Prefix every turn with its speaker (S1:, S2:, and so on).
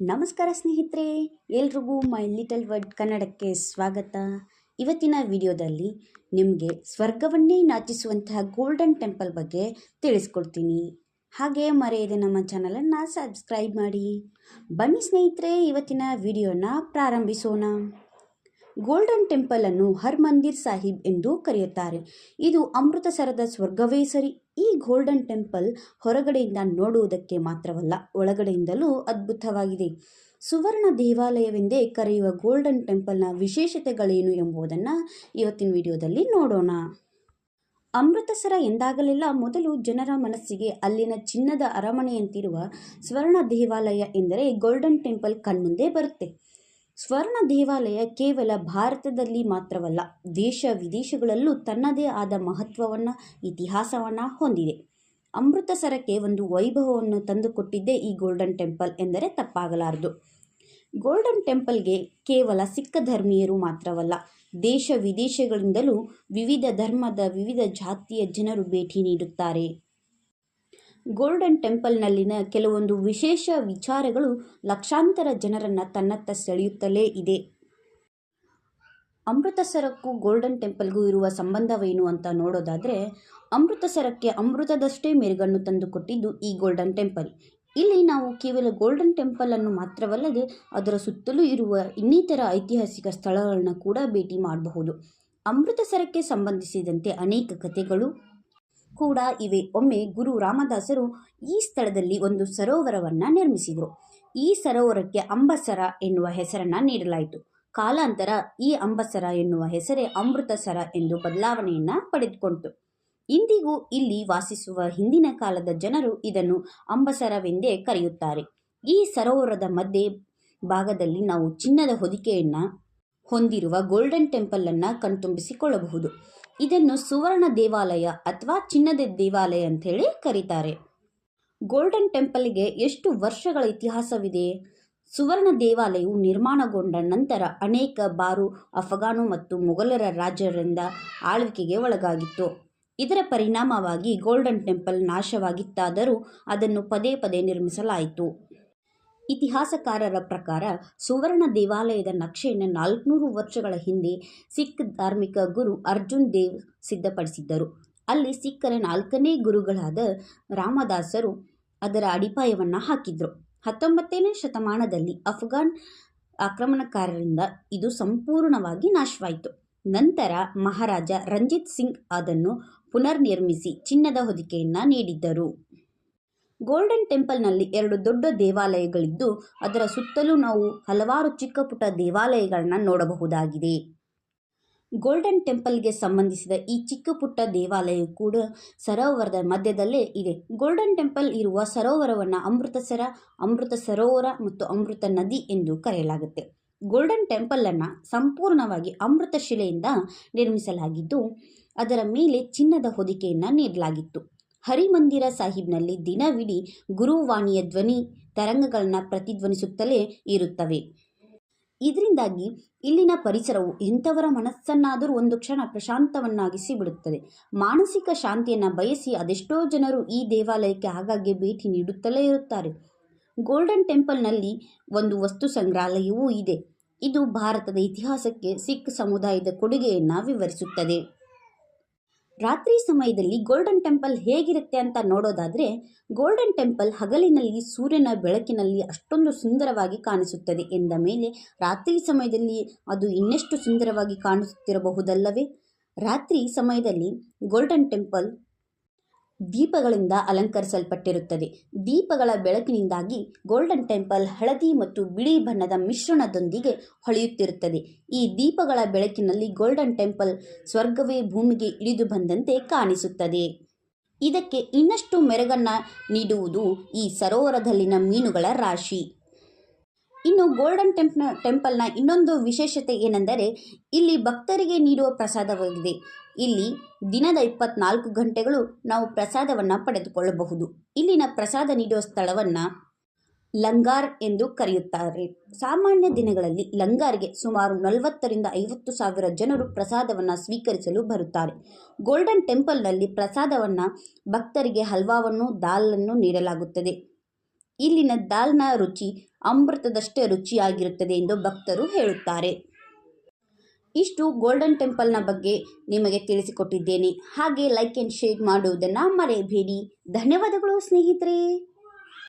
S1: ನಮಸ್ಕಾರ ಸ್ನೇಹಿತರೆ, ಎಲ್ರಿಗೂ ಮೈ ಲಿಟಲ್ ವರ್ಡ್ ಕನ್ನಡಕ್ಕೆ ಸ್ವಾಗತ. ಇವತ್ತಿನ ವಿಡಿಯೋದಲ್ಲಿ ನಿಮಗೆ ಸ್ವರ್ಗವನ್ನೇ ನಾಚಿಸುವಂತಹ ಗೋಲ್ಡನ್ ಟೆಂಪಲ್ ಬಗ್ಗೆ ತಿಳಿಸ್ಕೊಡ್ತೀನಿ. ಹಾಗೆ ಮರೆಯದೆ ನಮ್ಮ ಚಾನಲನ್ನು ಸಬ್ಸ್ಕ್ರೈಬ್ ಮಾಡಿ. ಬನ್ನಿ ಸ್ನೇಹಿತರೆ, ಇವತ್ತಿನ ವಿಡಿಯೋನ ಪ್ರಾರಂಭಿಸೋಣ. ಗೋಲ್ಡನ್ ಟೆಂಪಲನ್ನು ಹರ್ಮಂದಿರ್ ಸಾಹಿಬ್ ಎಂದು ಕರೆಯುತ್ತಾರೆ. ಇದು ಅಮೃತಸರದ ಸ್ವರ್ಗವೇ ಸರಿ. ಈ ಗೋಲ್ಡನ್ ಟೆಂಪಲ್ ಹೊರಗಡೆಯಿಂದ ನೋಡುವುದಕ್ಕೆ ಮಾತ್ರವಲ್ಲ, ಒಳಗಡೆಯಿಂದಲೂ ಅದ್ಭುತವಾಗಿದೆ. ಸುವರ್ಣ ದೇವಾಲಯವೆಂದೇ ಕರೆಯುವ ಗೋಲ್ಡನ್ ಟೆಂಪಲ್ನ ವಿಶೇಷತೆಗಳೇನು ಎಂಬುದನ್ನು ಇವತ್ತಿನ ವಿಡಿಯೋದಲ್ಲಿ ನೋಡೋಣ. ಅಮೃತಸರ ಎಂದಾಗಲೆಲ್ಲ ಮೊದಲು ಜನರ ಮನಸ್ಸಿಗೆ ಅಲ್ಲಿನ ಚಿನ್ನದ ಅರಮನೆಯಂತಿರುವ ಸ್ವರ್ಣ ದೇವಾಲಯ ಎಂದರೆ ಗೋಲ್ಡನ್ ಟೆಂಪಲ್ ಕಣ್ಮುಂದೆ ಬರುತ್ತೆ. ಸ್ವರ್ಣ ದೇವಾಲಯ ಕೇವಲ ಭಾರತದಲ್ಲಿ ಮಾತ್ರವಲ್ಲ, ದೇಶ ವಿದೇಶಗಳಲ್ಲೂ ತನ್ನದೇ ಆದ ಮಹತ್ವವನ್ನು, ಇತಿಹಾಸವನ್ನು ಹೊಂದಿದೆ. ಅಮೃತಸರಕ್ಕೆ ಒಂದು ವೈಭವವನ್ನು ತಂದುಕೊಟ್ಟಿದ್ದೇ ಈ ಗೋಲ್ಡನ್ ಟೆಂಪಲ್ ಎಂದರೆ ತಪ್ಪಾಗಲಾರದು. ಗೋಲ್ಡನ್ ಟೆಂಪಲ್ಗೆ ಕೇವಲ ಸಿಕ್ಕ ಧರ್ಮೀಯರು ಮಾತ್ರವಲ್ಲ, ದೇಶ ವಿದೇಶಗಳಿಂದಲೂ ವಿವಿಧ ಧರ್ಮದ ವಿವಿಧ ಜಾತಿಯ ಜನರು ಭೇಟಿ ನೀಡುತ್ತಾರೆ. ಗೋಲ್ಡನ್ ಟೆಂಪಲ್ನಲ್ಲಿನ ಕೆಲವೊಂದು ವಿಶೇಷ ವಿಚಾರಗಳು ಲಕ್ಷಾಂತರ ಜನರನ್ನು ತನ್ನತ್ತ ಸೆಳೆಯುತ್ತಲೇ ಇದೆ. ಅಮೃತಸರಕ್ಕೂ ಗೋಲ್ಡನ್ ಟೆಂಪಲ್ಗೂ ಇರುವ ಸಂಬಂಧವೇನು ಅಂತ ನೋಡೋದಾದರೆ, ಅಮೃತಸರಕ್ಕೆ ಅಮೃತದಷ್ಟೇ ಮೆರುಗನ್ನು ತಂದುಕೊಟ್ಟಿದ್ದು ಈ ಗೋಲ್ಡನ್ ಟೆಂಪಲ್. ಇಲ್ಲಿ ನಾವು ಕೇವಲ ಗೋಲ್ಡನ್ ಟೆಂಪಲನ್ನು ಮಾತ್ರವಲ್ಲದೆ, ಅದರ ಸುತ್ತಲೂ ಇರುವ ಇನ್ನಿತರ ಐತಿಹಾಸಿಕ ಸ್ಥಳಗಳನ್ನು ಕೂಡ ಭೇಟಿ ಮಾಡಬಹುದು. ಅಮೃತಸರಕ್ಕೆ ಸಂಬಂಧಿಸಿದಂತೆ ಅನೇಕ ಕಥೆಗಳು ಕೂಡ ಇವೆ. ಒಮ್ಮೆ ಗುರು ರಾಮದಾಸರು ಈ ಸ್ಥಳದಲ್ಲಿ ಒಂದು ಸರೋವರವನ್ನು ನಿರ್ಮಿಸಿದರು. ಈ ಸರೋವರಕ್ಕೆ ಅಂಬಸರ ಎನ್ನುವ ಹೆಸರನ್ನು ನೀಡಲಾಯಿತು. ಕಾಲಾಂತರ ಈ ಅಂಬಸರ ಎನ್ನುವ ಹೆಸರೇ ಅಮೃತಸರ ಎಂದು ಬದಲಾವಣೆಯನ್ನು ಪಡೆದುಕೊಂಡಿತು ಇಂದಿಗೂ ಇಲ್ಲಿ ವಾಸಿಸುವ ಹಿಂದಿನ ಕಾಲದ ಜನರು ಇದನ್ನು ಅಂಬಸರವೆಂದೇ ಕರೆಯುತ್ತಾರೆ. ಈ ಸರೋವರದ ಮಧ್ಯೆ ಭಾಗದಲ್ಲಿ ನಾವು ಚಿನ್ನದ ಹೊದಿಕೆಯನ್ನು ಹೊಂದಿರುವ ಗೋಲ್ಡನ್ ಟೆಂಪಲನ್ನು ಕಣ್ತುಂಬಿಸಿಕೊಳ್ಳಬಹುದು. ಇದನ್ನು ಸುವರ್ಣ ದೇವಾಲಯ ಅಥವಾ ಚಿನ್ನದ ದೇವಾಲಯ ಅಂಥೇಳಿ ಕರೀತಾರೆ. ಗೋಲ್ಡನ್ ಟೆಂಪಲ್ಗೆ ಎಷ್ಟು ವರ್ಷಗಳ ಇತಿಹಾಸವಿದೆ? ಸುವರ್ಣ ದೇವಾಲಯವು ನಿರ್ಮಾಣಗೊಂಡ ನಂತರ ಅನೇಕ ಬಾರು, ಅಫಘಾನು ಮತ್ತು ಮೊಘಲರ ರಾಜರಿಂದ ಆಳ್ವಿಕೆಗೆ ಒಳಗಾಗಿತ್ತು. ಇದರ ಪರಿಣಾಮವಾಗಿ ಗೋಲ್ಡನ್ ಟೆಂಪಲ್ ನಾಶವಾಗಿತ್ತಾದರೂ ಅದನ್ನು ಪದೇ ಪದೇ ನಿರ್ಮಿಸಲಾಯಿತು. ಇತಿಹಾಸಕಾರರ ಪ್ರಕಾರ ಸುವರ್ಣ ದೇವಾಲಯದ ನಕ್ಷೆಯನ್ನು ನಾಲ್ಕುನೂರು ವರ್ಷಗಳ ಹಿಂದೆ ಸಿಖ್ ಧಾರ್ಮಿಕ ಗುರು ಅರ್ಜುನ್ ದೇವ್ ಸಿದ್ಧಪಡಿಸಿದ್ದರು. ಅಲ್ಲಿ ಸಿಖ್ಖರ ನಾಲ್ಕನೇ ಗುರುಗಳಾದ ರಾಮದಾಸರು ಅದರ ಅಡಿಪಾಯವನ್ನು ಹಾಕಿದ್ರು. ಹತ್ತೊಂಬತ್ತನೇ ಶತಮಾನದಲ್ಲಿ ಅಫ್ಘಾನ್ ಆಕ್ರಮಣಕಾರರಿಂದ ಇದು ಸಂಪೂರ್ಣವಾಗಿ ನಾಶವಾಯಿತು. ನಂತರ ಮಹಾರಾಜ ರಂಜಿತ್ ಸಿಂಗ್ ಅದನ್ನು ಪುನರ್ನಿರ್ಮಿಸಿ ಚಿನ್ನದ ಹೊದಿಕೆಯನ್ನು ನೀಡಿದ್ದರು. ಗೋಲ್ಡನ್ ಟೆಂಪಲ್ನಲ್ಲಿ ಎರಡು ದೊಡ್ಡ ದೇವಾಲಯಗಳಿದ್ದು, ಅದರ ಸುತ್ತಲೂ ನಾವು ಹಲವಾರು ಚಿಕ್ಕ ಪುಟ್ಟ ದೇವಾಲಯಗಳನ್ನ ನೋಡಬಹುದಾಗಿದೆ. ಗೋಲ್ಡನ್ ಟೆಂಪಲ್ಗೆ ಸಂಬಂಧಿಸಿದ ಈ ಚಿಕ್ಕ ಪುಟ್ಟ ದೇವಾಲಯ ಕೂಡ ಸರೋವರದ ಮಧ್ಯದಲ್ಲೇ ಇದೆ. ಗೋಲ್ಡನ್ ಟೆಂಪಲ್ ಇರುವ ಸರೋವರವನ್ನು ಅಮೃತಸರ, ಅಮೃತ ಸರೋವರ ಮತ್ತು ಅಮೃತ ನದಿ ಎಂದು ಕರೆಯಲಾಗುತ್ತೆ. ಗೋಲ್ಡನ್ ಟೆಂಪಲನ್ನು ಸಂಪೂರ್ಣವಾಗಿ ಅಮೃತ ಶಿಲೆಯಿಂದ ನಿರ್ಮಿಸಲಾಗಿದ್ದು, ಅದರ ಮೇಲೆ ಚಿನ್ನದ ಹೊದಿಕೆಯನ್ನು ನೀಡಲಾಗಿತ್ತು. ಹರಿಮಂದಿರ ಸಾಹಿಬ್ನಲ್ಲಿ ದಿನವಿಡೀ ಗುರುವಾಣಿಯ ಧ್ವನಿ ತರಂಗಗಳನ್ನು ಪ್ರತಿಧ್ವನಿಸುತ್ತಲೇ ಇರುತ್ತವೆ. ಇದರಿಂದಾಗಿ ಇಲ್ಲಿನ ಪರಿಸರವು ಎಂಥವರ ಮನಸ್ಸನ್ನಾದರೂ ಒಂದು ಕ್ಷಣ ಪ್ರಶಾಂತವನ್ನಾಗಿಸಿ ಬಿಡುತ್ತದೆ. ಮಾನಸಿಕ ಶಾಂತಿಯನ್ನು ಬಯಸಿ ಅದೆಷ್ಟೋ ಜನರು ಈ ದೇವಾಲಯಕ್ಕೆ ಆಗಾಗ್ಗೆ ಭೇಟಿ ನೀಡುತ್ತಲೇ ಇರುತ್ತಾರೆ. ಗೋಲ್ಡನ್ ಟೆಂಪಲ್ನಲ್ಲಿ ಒಂದು ವಸ್ತು ಸಂಗ್ರಹಾಲಯವೂ ಇದೆ. ಇದು ಭಾರತದ ಇತಿಹಾಸಕ್ಕೆ ಸಿಖ್ ಸಮುದಾಯದ ಕೊಡುಗೆಯನ್ನು ವಿವರಿಸುತ್ತದೆ. ರಾತ್ರಿ ಸಮಯದಲ್ಲಿ ಗೋಲ್ಡನ್ ಟೆಂಪಲ್ ಹೇಗಿರುತ್ತೆ ಅಂತ ನೋಡೋದಾದರೆ, ಗೋಲ್ಡನ್ ಟೆಂಪಲ್ ಹಗಲಿನಲ್ಲಿ ಸೂರ್ಯನ ಬೆಳಕಿನಲ್ಲಿ ಅಷ್ಟೊಂದು ಸುಂದರವಾಗಿ ಕಾಣಿಸುತ್ತದೆ. ಎಂದ ಮೇಲೆ ರಾತ್ರಿ ಸಮಯದಲ್ಲಿ ಅದು ಇನ್ನೆಷ್ಟು ಸುಂದರವಾಗಿ ಕಾಣಿಸುತ್ತಿರಬಹುದಲ್ಲವೇ? ರಾತ್ರಿ ಸಮಯದಲ್ಲಿ ಗೋಲ್ಡನ್ ಟೆಂಪಲ್ ದೀಪಗಳಿಂದ ಅಲಂಕರಿಸಲ್ಪಟ್ಟಿರುತ್ತದೆ. ದೀಪಗಳ ಬೆಳಕಿನಿಂದಾಗಿ ಗೋಲ್ಡನ್ ಟೆಂಪಲ್ ಹಳದಿ ಮತ್ತು ಬಿಳಿ ಬಣ್ಣದ ಮಿಶ್ರಣದೊಂದಿಗೆ ಹೊಳೆಯುತ್ತಿರುತ್ತದೆ. ಈ ದೀಪಗಳ ಬೆಳಕಿನಲ್ಲಿ ಗೋಲ್ಡನ್ ಟೆಂಪಲ್ ಸ್ವರ್ಗವೇ ಭೂಮಿಗೆ ಇಳಿದು ಬಂದಂತೆ ಕಾಣಿಸುತ್ತದೆ. ಇದಕ್ಕೆ ಇನ್ನಷ್ಟು ಮೆರುಗನ್ನು ನೀಡುವುದು ಈ ಸರೋವರದಲ್ಲಿನ ಮೀನುಗಳ ರಾಶಿ. ಇನ್ನು ಗೋಲ್ಡನ್ ಟೆಂಪ್ನ, ಟೆಂಪಲ್ನ ಇನ್ನೊಂದು ವಿಶೇಷತೆ ಏನೆಂದರೆ, ಇಲ್ಲಿ ಭಕ್ತರಿಗೆ ನೀಡುವ ಪ್ರಸಾದವಾಗಿದೆ. ಇಲ್ಲಿ ದಿನದ ಇಪ್ಪತ್ನಾಲ್ಕು ಗಂಟೆಗಳು ನಾವು ಪ್ರಸಾದವನ್ನು ಪಡೆದುಕೊಳ್ಳಬಹುದು. ಇಲ್ಲಿನ ಪ್ರಸಾದ ನೀಡುವ ಸ್ಥಳವನ್ನು ಲಂಗಾರ್ ಎಂದು ಕರೆಯುತ್ತಾರೆ. ಸಾಮಾನ್ಯ ದಿನಗಳಲ್ಲಿ ಲಂಗಾರ್ಗೆ ಸುಮಾರು ನಲವತ್ತರಿಂದ ಐವತ್ತು ಸಾವಿರ ಜನರು ಪ್ರಸಾದವನ್ನು ಸ್ವೀಕರಿಸಲು ಬರುತ್ತಾರೆ. ಗೋಲ್ಡನ್ ಟೆಂಪಲ್ನಲ್ಲಿ ಪ್ರಸಾದವನ್ನು ಭಕ್ತರಿಗೆ ಹಲ್ವಾವನ್ನು ದಾಲನ್ನು ನೀಡಲಾಗುತ್ತದೆ. ಇಲ್ಲಿನ ದಾಲ್ನ ರುಚಿ ಅಮೃತದಷ್ಟೇ ರುಚಿಯಾಗಿರುತ್ತದೆ ಎಂದು ಭಕ್ತರು ಹೇಳುತ್ತಾರೆ. ಇಷ್ಟು ಗೋಲ್ಡನ್ ಟೆಂಪಲ್ನ ಬಗ್ಗೆ ನಿಮಗೆ ತಿಳಿಸಿಕೊಟ್ಟಿದ್ದೇನೆ. ಹಾಗೆ ಲೈಕ್ ಆ್ಯಂಡ್ ಶೇರ್ ಮಾಡುವುದನ್ನು ಮರೆಯಬೇಡಿ. ಧನ್ಯವಾದಗಳು ಸ್ನೇಹಿತರೆ!